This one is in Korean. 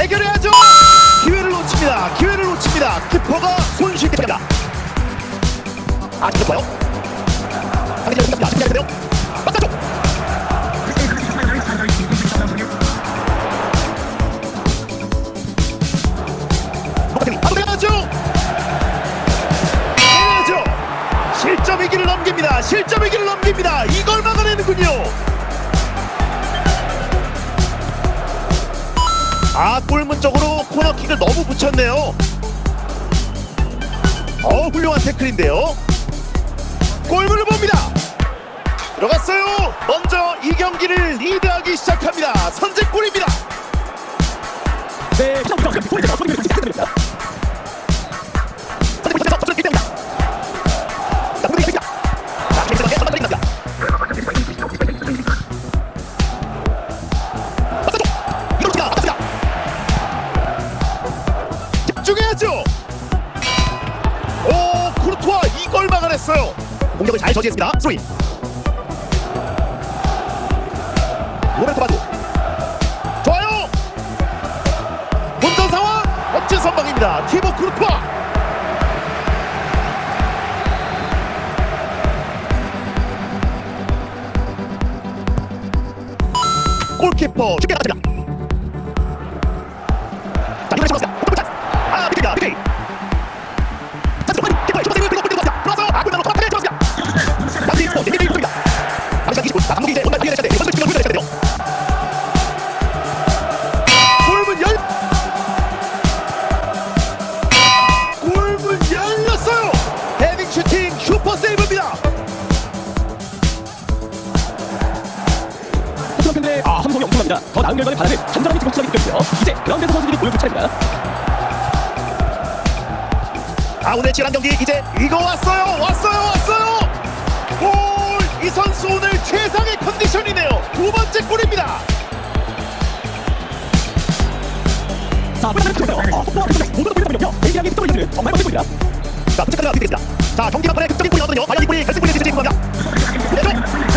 해결해야죠. 기회를 놓칩니다. 기회를 놓칩니다. 키퍼가 손쉽게입니다. 아, 좋아요. 당장 공격합니다. 당장 바깥쪽. 실점 위기를 넘깁니다. 실점 위기를 넘깁니다. 아 골문 쪽으로 코너킥을 너무 붙였네요. 어 훌륭한 태클인데요. 골문을 봅니다. 들어갔어요. 먼저 오, 쿠르투아 이걸 막아냈어요. 공격을 잘 저지했습니다. 스로이. 로베르토 바두. 좋아요. 본전 상황 멋진 선방입니다. 티보 쿠르투아. 골키퍼 쉽게 나갑니다. 자, 이번에 잡았습니다. 아, 비키입니다. 비키. 남시간 29. 자, 감독이 이제 정말 기회를 시작돼. 선수 팀을 훈련을 시작돼요. 골문 열. 골문 열렸어요. 헤딩 슈팅 슈퍼 세이브입니다. 하지만 근데 아 함성이 엄청납니다. 더 나은 결과를 바라는 한 사람이 지금 시작이 느껴지고요. 이제 그라운드에서 선수들이 보여줄 차례입니다. 아 오늘 치열한 경기 이제 이거 왔어요 왔어요 왔어요 골 이 선수 오늘 컨디션이네요 두 번째 골입니다. 자. 어. 자 부착카드가 어떻겠습니다. 자 경기 막판에 득점이 골이 나오거든요. 과연 이 골이 결승골이 될지 궁금합니다